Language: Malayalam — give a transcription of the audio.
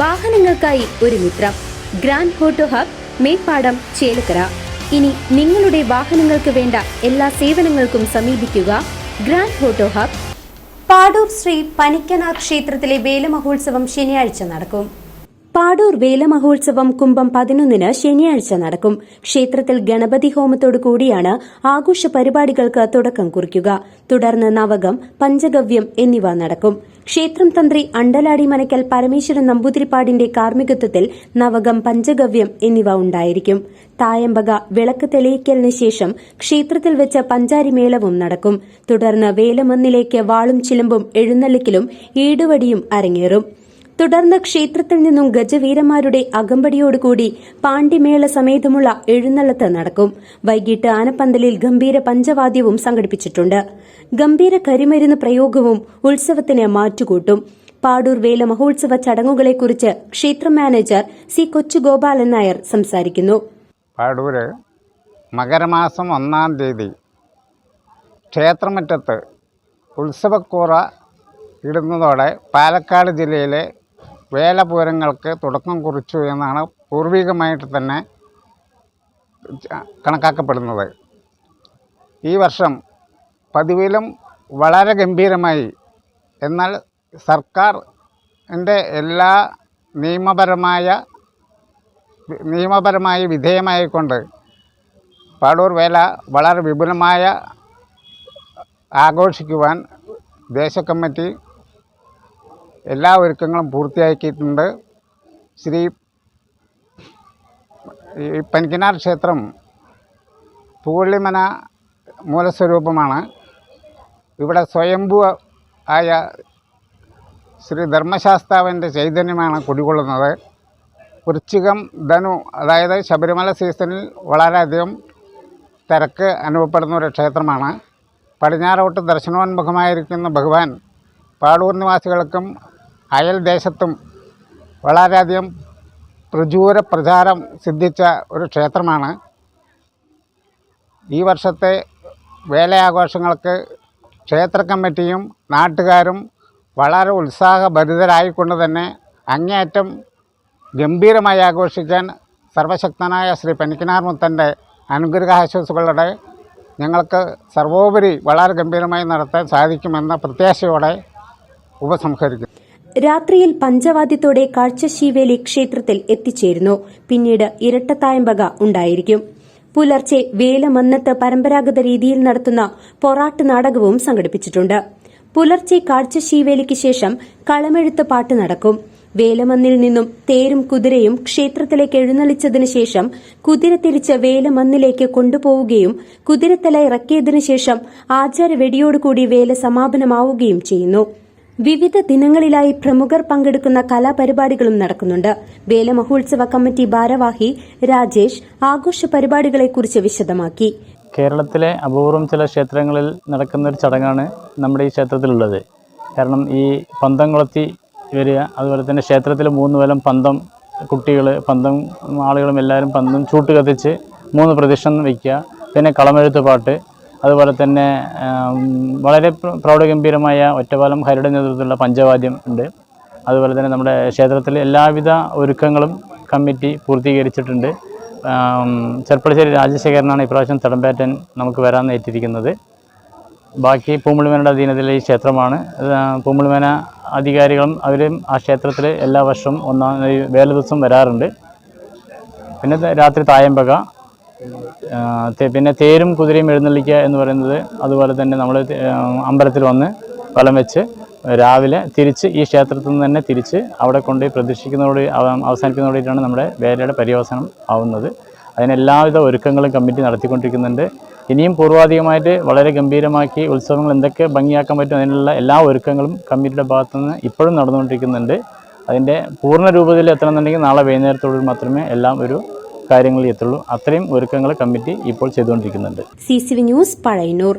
വാഹനങ്ങൾക്കായി ഒരു മിത്രം. Grand photo hub Meppadam Chelakkara. ഇനി നിങ്ങളുടെ വാഹനങ്ങൾക്ക് വേണ്ട എല്ലാ സേവനങ്ങൾക്കും സമീപിക്കുക grand photo hub. Padoor Sri Panikkanar ക്ഷേത്രത്തിലെ വേലമഹോത്സവം ശനിയാഴ്ച നടക്കും. പാടൂർ വേലമഹോത്സവം കുംഭം പതിനൊന്നിന് ശനിയാഴ്ച നടക്കും. ക്ഷേത്രത്തിൽ ഗണപതി ഹോമത്തോടു കൂടിയാണ് ആഘോഷ പരിപാടികൾക്ക് തുടക്കം കുറിക്കുക. തുടർന്ന് നവകം പഞ്ചഗവ്യം എന്നിവ നടക്കും. ക്ഷേത്രം തന്ത്രി അണ്ടലാടി മനക്കൽ പരമേശ്വരൻ നമ്പൂതിരിപ്പാടിന്റെ കാർമ്മികത്വത്തിൽ നവകം പഞ്ചഗവ്യം എന്നിവ ഉണ്ടായിരിക്കും. തായമ്പക വിളക്ക് തെളിയിക്കലിന് ശേഷം ക്ഷേത്രത്തിൽ വെച്ച് പഞ്ചാരിമേളവും നടക്കും. തുടർന്ന് വേലമന്നിലേക്ക് വാളും ചിലമ്പും എഴുന്നള്ളിക്കലും ഈടുവടിയും അരങ്ങേറും. തുടർന്ന് ക്ഷേത്രത്തിൽ നിന്നും ഗജവീരന്മാരുടെ അകമ്പടിയോടുകൂടി പാണ്ഡിമേള സമേതമുള്ള എഴുന്നള്ളത്ത് നടക്കും. വൈകിട്ട് ആനപ്പന്തലിൽ ഗംഭീര പഞ്ചവാദ്യവും സംഘടിപ്പിച്ചിട്ടുണ്ട്. ഗംഭീര കരിമരുന്ന് പ്രയോഗവും ഉത്സവത്തിന് മാറ്റുകൂട്ടും. പാടൂർ വേല മഹോത്സവ ചടങ്ങുകളെക്കുറിച്ച് ക്ഷേത്ര മാനേജർ സി കൊച്ചുഗോപാലൻ നായർ സംസാരിക്കുന്നു. പാടൂര് മകരമാസം ഒന്നാം തീയതി ക്ഷേത്രമുറ്റത്ത് ഉത്സവക്കൂറ ഇടുന്നതോടെ പാലക്കാട് ജില്ലയിലെ വേലപൂരങ്ങൾക്ക് തുടക്കം കുറിച്ചു എന്നാണ് പൂർവികമായിട്ട് തന്നെ കണക്കാക്കപ്പെടുന്നത്. ഈ വർഷം പതിവിലും വളരെ ഗംഭീരമായി. എന്നാൽ സർക്കാർ എന്റെ എല്ലാ നിയമപരമായ നിയമപരമായി വിധേയമായിക്കൊണ്ട് പാടൂർ വേല വളരെ വിപുലമായ ആഘോഷിക്കുവാൻ ദേശ കമ്മിറ്റി എല്ലാ ഒരുക്കങ്ങളും പൂർത്തിയാക്കിയിട്ടുണ്ട്. ശ്രീ ഈ പനിക്കനാർ ക്ഷേത്രം പൂവള്ളിമന മൂലസ്വരൂപമാണ്. ഇവിടെ സ്വയംഭൂ ആയ ശ്രീ ധർമ്മശാസ്താവിന്റെ ചൈതന്യമാണ് കുടികൊള്ളുന്നത്. വൃശ്ചികം ധനു അതായത് ശബരിമല സീസണിൽ വളരെയധികം തിരക്ക് അനുഭവപ്പെടുന്ന ഒരു ക്ഷേത്രമാണ്. പടിഞ്ഞാറോട്ട് ദർശനോന്മുഖമായിരിക്കുന്ന ഭഗവാൻ പാടൂർ നിവാസികൾക്കും അയൽ ദേശത്തും വളരെയധികം പ്രചൂര പ്രചാരം സിദ്ധിച്ച ഒരു ക്ഷേത്രമാണ്. ഈ വർഷത്തെ വേലയാഘോഷങ്ങൾക്ക് ക്ഷേത്ര കമ്മിറ്റിയും നാട്ടുകാരും വളരെ ഉത്സാഹഭരിതരായിക്കൊണ്ട് തന്നെ അങ്ങേയറ്റം ഗംഭീരമായി ആഘോഷിക്കാൻ സർവശക്തനായ ശ്രീ പനിക്കനാർ മുത്തന്റെ അനുഗ്രഹാശംസകളുടെ ഞങ്ങൾക്ക് സർവോപരി വളരെ ഗംഭീരമായി നടത്താൻ സാധിക്കുമെന്ന പ്രത്യാശയോടെ ഉപസംഹരിക്കുന്നു. രാത്രിയിൽ പഞ്ചവാദ്യത്തോടെ കാഴ്ചശീവേലി ക്ഷേത്രത്തിൽ എത്തിച്ചേരുന്നു. പിന്നീട് ഇരട്ടത്തായമ്പക ഉണ്ടായിരിക്കും. പുലർച്ചെ വേലമന്നത്ത് പരമ്പരാഗത രീതിയിൽ നടത്തുന്ന പൊറാട്ട് നാടകവും സംഘടിപ്പിച്ചിട്ടുണ്ട്. പുലർച്ചെ കാഴ്ചശീവേലിക്ക് ശേഷം കളമെഴുത്ത് പാട്ട് നടക്കും. വേലമന്നിൽ നിന്നും തേരും കുതിരയും ക്ഷേത്രത്തിലേക്ക് എഴുന്നള്ളിച്ചതിനു ശേഷം കുതിര തിരിച്ച് വേലമന്നിലേക്ക് കൊണ്ടുപോവുകയും കുതിരത്തല ഇറക്കിയതിനു ശേഷം ആചാര വെടിയോടുകൂടി വേല സമാപനമാവുകയും ചെയ്യുന്നു. വിവിധ ദിനങ്ങളിലായി പ്രമുഖർ പങ്കെടുക്കുന്ന കലാപരിപാടികളും നടക്കുന്നുണ്ട്. വേലമഹോത്സവ കമ്മിറ്റി ഭാരവാഹി രാജേഷ് ആഘോഷ പരിപാടികളെക്കുറിച്ച് വിശദമാക്കി. കേരളത്തിലെ അപൂർവം ചില ക്ഷേത്രങ്ങളിൽ നടക്കുന്ന ഒരു ചടങ്ങാണ് നമ്മുടെ ഈ ക്ഷേത്രത്തിലുള്ളത്. കാരണം ഈ പന്തം കൊളത്തി വരിക അതുപോലെ തന്നെ ക്ഷേത്രത്തിൽ മൂന്ന് വലം പന്തം കുട്ടികൾ പന്തം ആളുകളും എല്ലാവരും പന്തം ചൂട്ട് കത്തിച്ച് മൂന്ന് പ്രദക്ഷിണം വയ്ക്കുക പിന്നെ കളമെഴുത്ത് പാട്ട് അതുപോലെ തന്നെ വളരെ പ്രൗഢഗംഭീരമായ ഒറ്റപ്പാലം ഹരിയുടെ നേതൃത്വത്തിലുള്ള പഞ്ചവാദ്യം ഉണ്ട്. അതുപോലെ തന്നെ നമ്മുടെ ക്ഷേത്രത്തിൽ എല്ലാവിധ ഒരുക്കങ്ങളും കമ്മിറ്റി പൂർത്തീകരിച്ചിട്ടുണ്ട്. ചെർപ്പളശ്ശേരി രാജശേഖരനാണ് ഇപ്രാവശ്യം തടമ്പേറ്റൻ നമുക്ക് വരാൻ ഏറ്റിരിക്കുന്നത്. ബാക്കി പൂമ്പളിമേനയുടെ അധീനത്തിലെ ഈ ക്ഷേത്രമാണ്. പൂമ്പിളിമേന അധികാരികളും അവരും ആ ക്ഷേത്രത്തിൽ എല്ലാ വർഷവും ഒന്നാം വേല ദിവസം വരാറുണ്ട്. പിന്നെ രാത്രി തായമ്പക പിന്നെ തേരും കുതിരയും എഴുന്നള്ളിക്കുക എന്ന് പറയുന്നത് അതുപോലെ തന്നെ നമ്മൾ അമ്പലത്തിൽ വന്ന് വലം വെച്ച് രാവിലെ തിരിച്ച് ഈ ക്ഷേത്രത്തിൽ നിന്ന് തന്നെ തിരിച്ച് അവിടെ കൊണ്ട് പ്രതീക്ഷിക്കുന്നതോട് അവസാനിക്കുന്നതോടെയാണ് നമ്മുടെ വേലയുടെ പര്യവസാനം ആവുന്നത്. അതിന് എല്ലാവിധ ഒരുക്കങ്ങളും കമ്മിറ്റി നടത്തിക്കൊണ്ടിരിക്കുന്നുണ്ട്. ഇനിയും പൂർവാധികമായിട്ട് വളരെ ഗംഭീരമാക്കി ഉത്സവങ്ങൾ എന്തൊക്കെ ഭംഗിയാക്കാൻ പറ്റും അതിനുള്ള എല്ലാ ഒരുക്കങ്ങളും കമ്മിറ്റിയുടെ ഭാഗത്തുനിന്ന് ഇപ്പോഴും നടന്നുകൊണ്ടിരിക്കുന്നുണ്ട്. അതിന്റെ പൂർണ രൂപത്തിൽ എത്തണമെന്നുണ്ടെങ്കിൽ നാളെ വൈകുന്നേരത്തോട് മാത്രമേ എല്ലാം ഒരു കാര്യങ്ങളിൽ എത്തുള്ളൂ. അത്രയും ഒരുക്കങ്ങൾ കമ്മിറ്റി ഇപ്പോൾ ചെയ്തുകൊണ്ടിരിക്കുന്നുണ്ട്. C news Pazhayannur.